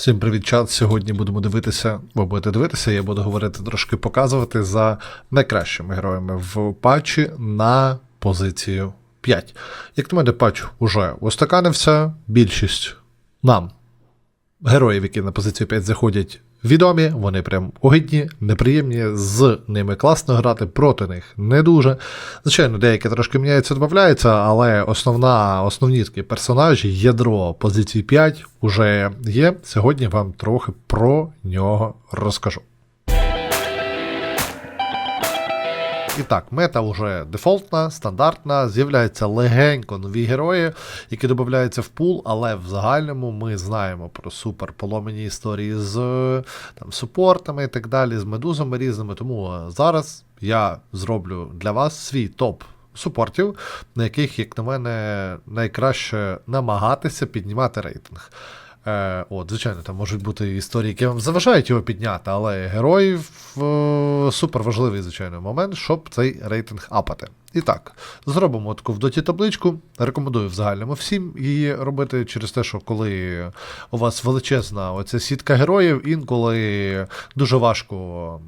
Всім привіт, чат. Сьогодні будемо дивитися, ви будете дивитися, я буду говорити трошки показувати за найкращими героями в патчі на позицію 5. Як на мене, патч уже устаканився, більшість нам, героїв, які на позицію 5 заходять, відомі, вони прям огидні, неприємні, з ними класно грати, проти них не дуже. Звичайно, деякі трошки міняються, додаються, але основна, основні такі персонажі, ядро позиції 5 уже є. Сьогодні вам трохи про нього розкажу. І так, мета вже дефолтна, стандартна, з'являються легенько нові герої, які додаються в пул, але в загальному ми знаємо про супер поломані історії з там, супортами і так далі, з медузами різними. Тому е, зараз я зроблю для вас свій топ. Супортів, на яких, як на мене, найкраще намагатися піднімати рейтинг. Е, от, Звичайно, там можуть бути історії, які вам заважають його підняти, але героїв е, супер важливий, звичайно, момент, щоб цей рейтинг апати. І так, зробимо таку в доті табличку. Рекомендую в загальному всім її робити через те, що коли у вас величезна оця сітка героїв, інколи дуже важко.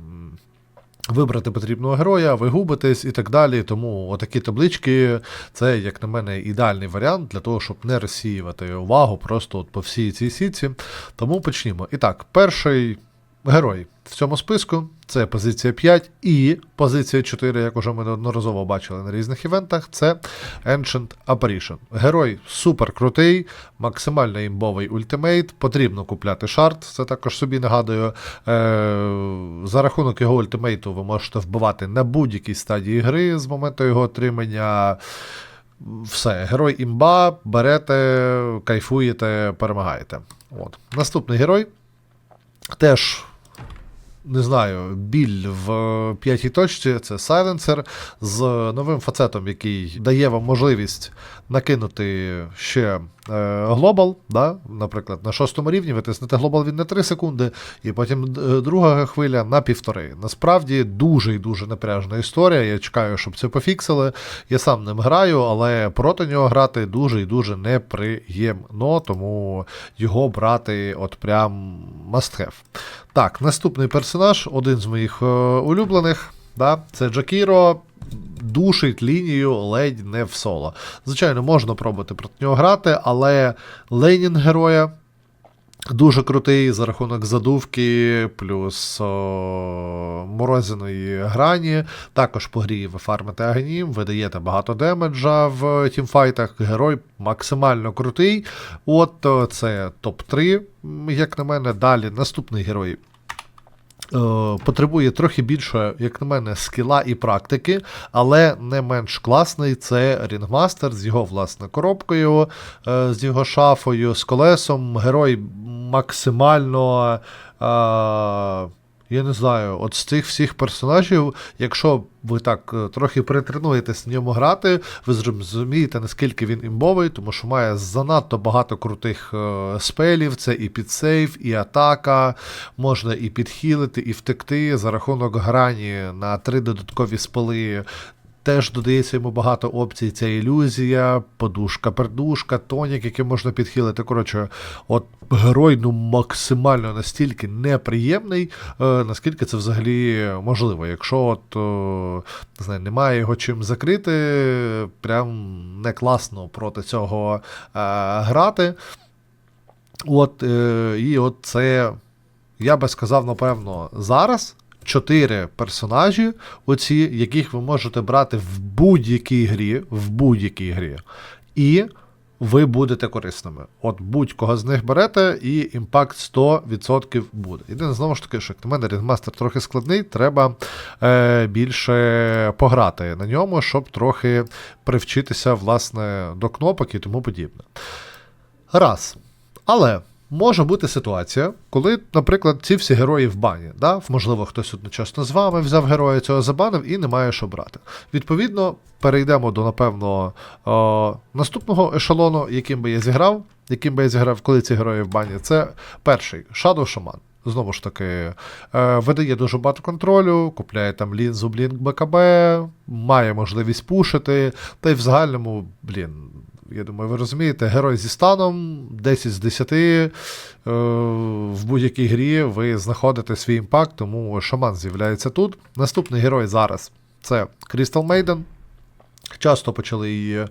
Вибрати потрібного героя, ви губитесь і так далі. Тому отакі таблички це, як на мене, ідеальний варіант для того, щоб не розсіювати увагу просто от по всій цій сітці. Тому почнімо. І так, перший герой в цьому списку це позиція 5 і позиція 4, як уже ми неодноразово бачили на різних івентах, це Ancient Apparition. Герой супер крутий, максимально імбовий ультимейт. Потрібно купляти шарт, це також собі нагадую. Е, за рахунок його ультимейту ви можете вбивати на будь-якій стадії гри з моменту його отримання. Все, герой імба, берете, кайфуєте, перемагаєте. От. Наступний герой теж. Не знаю, біль в п'ятій точці це сайленсер з новим фацетом, який дає вам можливість накинути ще глобал. Да? Наприклад, на шостому рівні ви тиснете глобал він на 3 секунди, і потім е, друга хвиля на півтори. Насправді дуже і дуже напряжна історія. Я чекаю, щоб це пофіксили. Я сам ним граю, але проти нього грати дуже і дуже неприємно, тому його брати от прям must have. Так, наступний персонаж, один з моїх е, улюблених. Да? Це Джакіро. Душить лінію ледь не в соло. Звичайно, можна пробувати проти нього грати, але лейнінг героя дуже крутий за рахунок задувки, плюс о, морозиної грані. Також по грі ви фармите агнім, ви даєте багато демеджа в тімфайтах. Герой максимально крутий. От це топ-3, як на мене. Далі наступний герой потребує трохи більше, як на мене, скіла і практики, але не менш класний це Рінгмастер з його власне коробкою, е, з його шафою, з колесом. Герой максимально. Я не знаю, от з цих всіх персонажів, якщо ви так е, трохи перетренуєтесь на ньому грати, ви зрозумієте, наскільки він імбовий, тому що має занадто багато крутих е, спелів, це і підсейв, і атака, можна і підхилити, і втекти за рахунок грані на три додаткові спели. Теж додається йому багато опцій. Це ілюзія, подушка, пердушка, тонік, який можна підхилити. Коротше, от герой ну максимально настільки неприємний, е, наскільки це взагалі можливо. Якщо от, е, не знаю, немає його чим закрити, прям не класно проти цього е, грати. От, е, і от це, я би сказав, напевно, зараз чотири персонажі, оці, яких ви можете брати в будь-якій грі, в будь-якій грі. І ви будете корисними. От будь-кого з них берете, і імпакт 100% буде. Єдине, знову ж таки, що як на мене рідмастер трохи складний, треба е, більше пограти на ньому, щоб трохи привчитися власне, до кнопок і тому подібне. Раз. Але може бути ситуація, коли, наприклад, ці всі герої в бані. Да? Можливо, хтось одночасно з вами взяв героя цього забанив і не має що брати. Відповідно, перейдемо до, напевно, о, наступного ешелону, яким би я зіграв, яким би я зіграв, коли ці герої в бані. Це перший Shadow Shaman. Знову ж таки, е, видає дуже багато контролю, купляє там лінзу Blink БКБ, має можливість пушити, та й в загальному, блін, я думаю, ви розумієте, герой зі станом 10 з 10, е, в будь-якій грі ви знаходите свій імпакт, тому шаман з'являється тут. Наступний герой зараз це Crystal Maiden. Часто почали її е,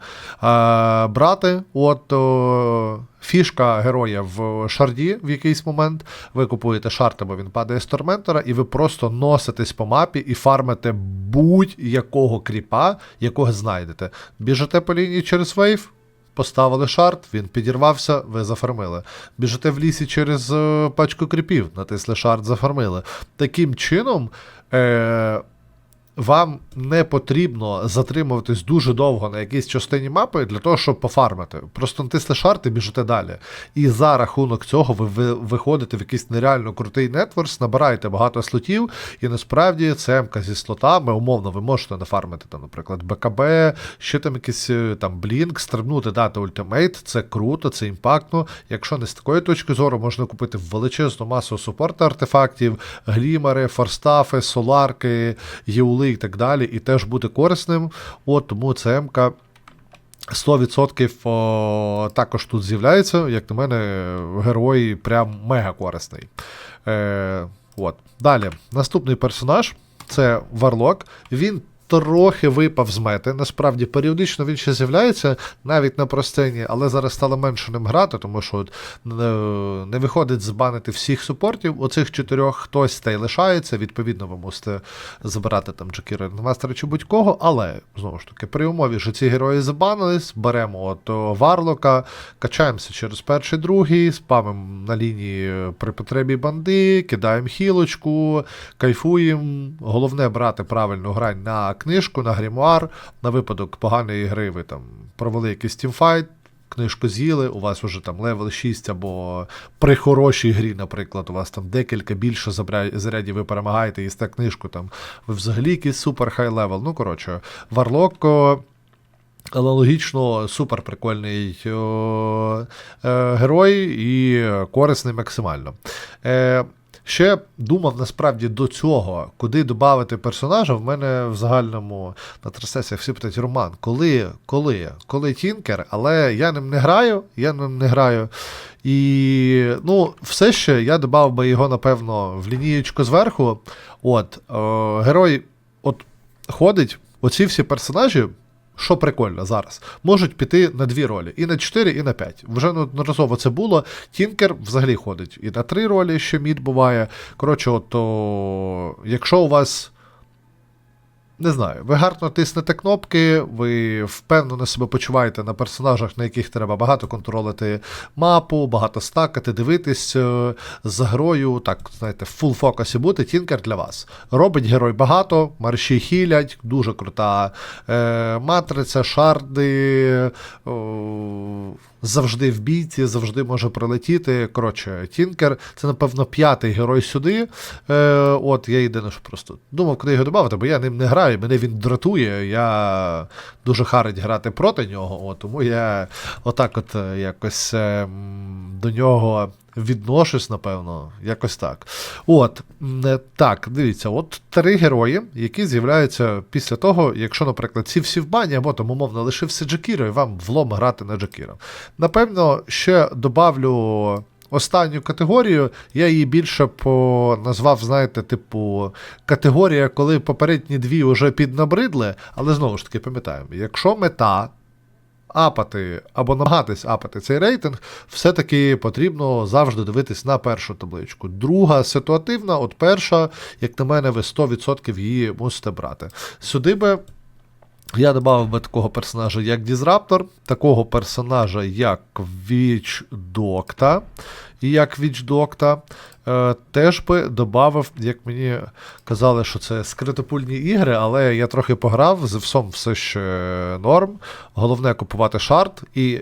брати. От о, фішка героя в шарді в якийсь момент. Ви купуєте шарт, або він падає з торментора, і ви просто носитесь по мапі і фармите будь-якого кріпа, якого знайдете. Біжите по лінії через вейв. Поставили шарт, він підірвався, ви зафармили. Біжите в лісі через е, пачку кріпів, натисли шарт, зафармили. Таким чином, е, вам не потрібно затримуватись дуже довго на якійсь частині мапи для того, щоб пофармити. Просто натисли шарт і біжите далі. І за рахунок цього ви, ви виходите в якийсь нереально крутий нетворс, набираєте багато слотів, і насправді ЦМК зі слотами, умовно, ви можете нафармити, там, наприклад, БКБ, ще там якийсь е, там Блінк, стрибнути, дати ультимейт, це круто, це імпактно. Якщо не з такої точки зору, можна купити величезну масу супорту артефактів, глімери, форстафи, соларки, єули і так далі, і теж бути корисним. От тому ЦМК 100% о, також тут з'являється. Як на мене, герой прям мега корисний. Е, от. Далі, наступний персонаж це Варлок. Він трохи випав з мети. Насправді, періодично він ще з'являється навіть на простині, але зараз стало менше ним грати, тому що от, е, не виходить збанити всіх супортів. Оцих чотирьох хтось та й лишається. Відповідно, ви мусите забирати там Джакіра Мастера чи будь-кого. Але знову ж таки, при умові, що ці герої забанились, беремо от Варлока, качаємося через перший, другий, спамимо на лінії при потребі банди, кидаємо хілочку, кайфуємо. Головне брати правильну грань на книжку, на грімуар, на випадок поганої гри ви там провели якийсь тімфайт. Книжку з'їли, у вас вже там левел 6, або при хорошій грі, наприклад, у вас там декілька більше зарядів, ви перемагаєте їсте книжку, там ви взагалі якийсь супер хай левел. Ну, коротше, Варлок. Аналогічно супер прикольний о, е, герой і корисний максимально. Е, ще думав насправді до цього, куди додати персонажа. В мене в загальному на трансляціях всі питають Роман, коли, коли, коли Тінкер, але я ним не граю, я ним не граю. І ну, все ще я додав би його, напевно, в лінієчку зверху. От, е, герой от ходить, оці всі персонажі. Що прикольно зараз, можуть піти на дві ролі, і на 4, і на 5. Вже неодноразово це було. Тінкер взагалі ходить і на три ролі, що мід буває. Коротше, от, о, якщо у вас. Не знаю, ви гарно тиснете кнопки, ви впевнено себе почуваєте на персонажах, на яких треба багато контролити мапу, багато стакати, дивитись е, за грою, так, знаєте, в фул фокусі бути, тінкер для вас. Робить герой багато, марші хілять, дуже крута е, матриця, шарди. О, завжди в бійці, завжди може прилетіти. Коротше, Тінкер це, напевно, п'ятий герой сюди. Е, от я єдине, що просто думав, куди його додати, бо я ним не граю, мене він дратує. Я дуже харить грати проти нього. От, тому я отак от е, якось е, до нього. Відношусь, напевно, якось так. От, е, так, дивіться, от три герої, які з'являються після того, якщо, наприклад, ці всі в бані, або там, умовно, лишився Джакіро, і вам влом грати на Джакіро. Напевно, ще добавлю останню категорію. Я її більше по назвав, знаєте, типу, категорія, коли попередні дві вже піднабридли, але знову ж таки пам'ятаємо, якщо мета. Апати або намагатись апати цей рейтинг, все-таки потрібно завжди дивитись на першу табличку. Друга ситуативна, от перша, як на мене, ви 100% її мусите брати. Сюди би я додав би такого персонажа, як Дізраптор, такого персонажа, як Віч Докта і як Віч Докта. Е, теж би додав, як мені казали, що це скритопульні ігри, але я трохи пограв, з всім все ще норм. Головне купувати шарт. І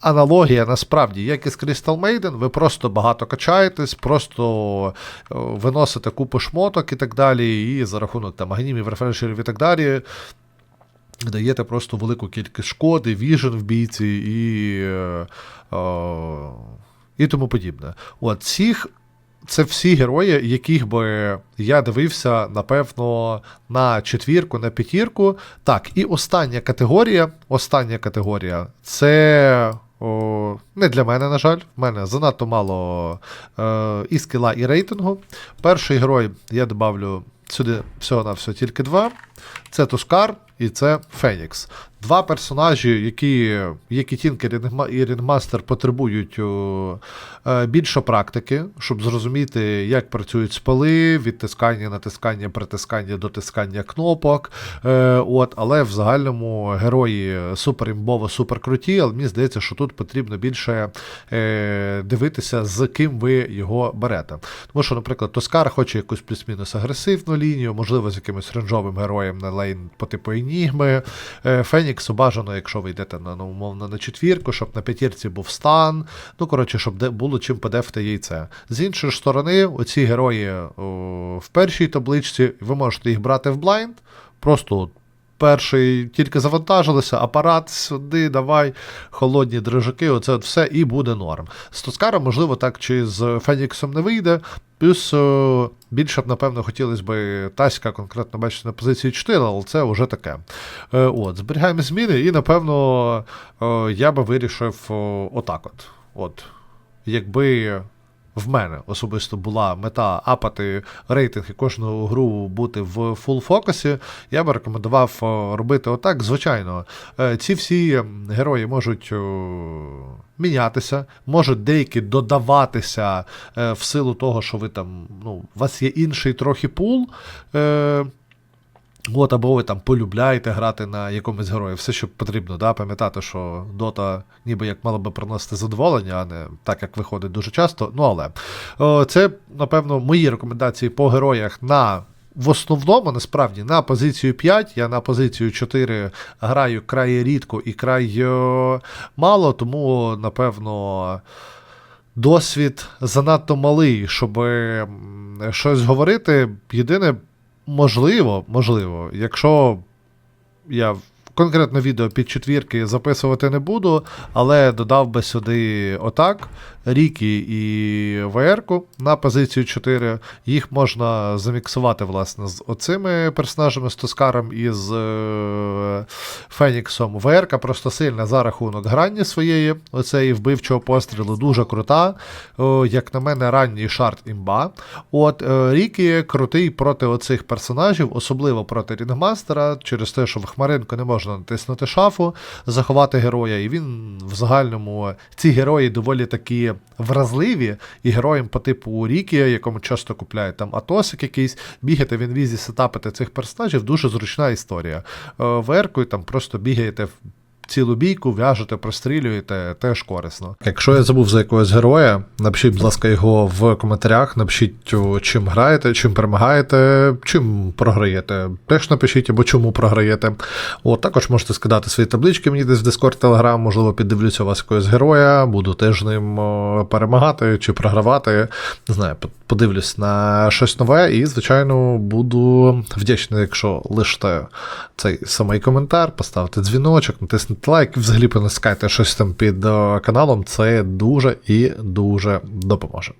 аналогія насправді, як і з Crystal Maiden, ви просто багато качаєтесь, просто е, виносите купу шмоток і так далі, і за рахунок там агнімів, рефрешерів і так далі. Даєте просто велику кількість шкоди, віжен в бійці і, е, е, і тому подібне. От цих. Це всі герої, яких би я дивився, напевно, на четвірку, на п'ятірку. Так, і остання категорія. Остання категорія це О, не для мене, на жаль. В мене занадто мало е, і скіла, і рейтингу. Перший герой я добавлю сюди всього на все тільки два. Це Тускар і це Фенікс. Два персонажі, які, які Тінкер і Рінгма- Рінгмастер потребують е, більше практики, щоб зрозуміти, як працюють спали, відтискання, натискання, притискання, дотискання кнопок. Е, от, але в загальному герої супер імбово, супер круті, але мені здається, що тут потрібно більше е, дивитися, з ким ви його берете. Тому що, наприклад, Тоскар хоче якусь плюс-мінус агресивну лінію, можливо, з якимось ренджовим героєм на лейн по типу Енігми. Е, Феніксу бажано, якщо ви йдете на, ну, умовно на четвірку, щоб на п'ятірці був стан. Ну, коротше, щоб де було чим подефти яйце. З іншої сторони, оці герої о, в першій табличці, ви можете їх брати в блайнд. Просто перший тільки завантажилися, апарат сюди, давай, холодні дрижаки, оце от все і буде норм. З Тоскаром, можливо, так чи з Феніксом не вийде. Плюс більше б, напевно, хотілося б Таська конкретно бачити на позиції 4, але це вже таке. Е, от, зберігаємо зміни, і, напевно, е, я би вирішив отак от. От. Якби в мене особисто була мета апати рейтинг і кожну гру бути в фул фокусі, я би рекомендував робити отак. Звичайно, е, ці всі герої можуть мінятися, можуть деякі додаватися е, в силу того, що ви там, ну, у вас є інший трохи пул. Е, От, або ви там полюбляєте грати на якомусь герої. Все, що потрібно, да, пам'ятати, що Дота ніби як мала би приносити задоволення, а не так, як виходить дуже часто. Ну але о, це, напевно, мої рекомендації по героях на. В основному, насправді, на позицію 5, я на позицію 4 граю край рідко і край е, мало, тому, напевно, досвід занадто малий, щоб щось говорити. Єдине, можливо, можливо, якщо я конкретно відео під четвірки записувати не буду, але додав би сюди отак. Рікі і ВР-ку на позицію 4. Їх можна заміксувати, власне, з оцими персонажами з Тоскаром і з е, Феніксом. ВР-ка просто сильна за рахунок грані своєї, оцеї вбивчого пострілу, дуже крута. Як на мене, ранній шарт імба. От е, Рікі крутий проти оцих персонажів, особливо проти Рінгмастера, через те, що в Хмаринку не можна натиснути шафу, заховати героя, і він в загальному ці герої доволі такі вразливі, і героям по типу Рікі, якому часто купляють там Атосик якийсь, бігати в інвізі, сетапити цих персонажів, дуже зручна історія. Е, Веркою там просто бігаєте в цілу бійку, в'яжете, прострілюєте, теж корисно. Якщо я забув за якогось героя, напишіть, будь ласка, його в коментарях, напишіть, чим граєте, чим перемагаєте, чим програєте. Теж напишіть, або чому програєте. От також можете скидати свої таблички мені десь в Discord Telegram, можливо, піддивлюся у вас якогось героя, буду теж ним перемагати чи програвати. Не знаю, подивлюсь на щось нове, і, звичайно, буду вдячний, якщо лиште цей самий коментар, поставте дзвіночок, натиснете лайк, взагалі понескайте щось там під е, каналом. Це дуже і дуже допоможе.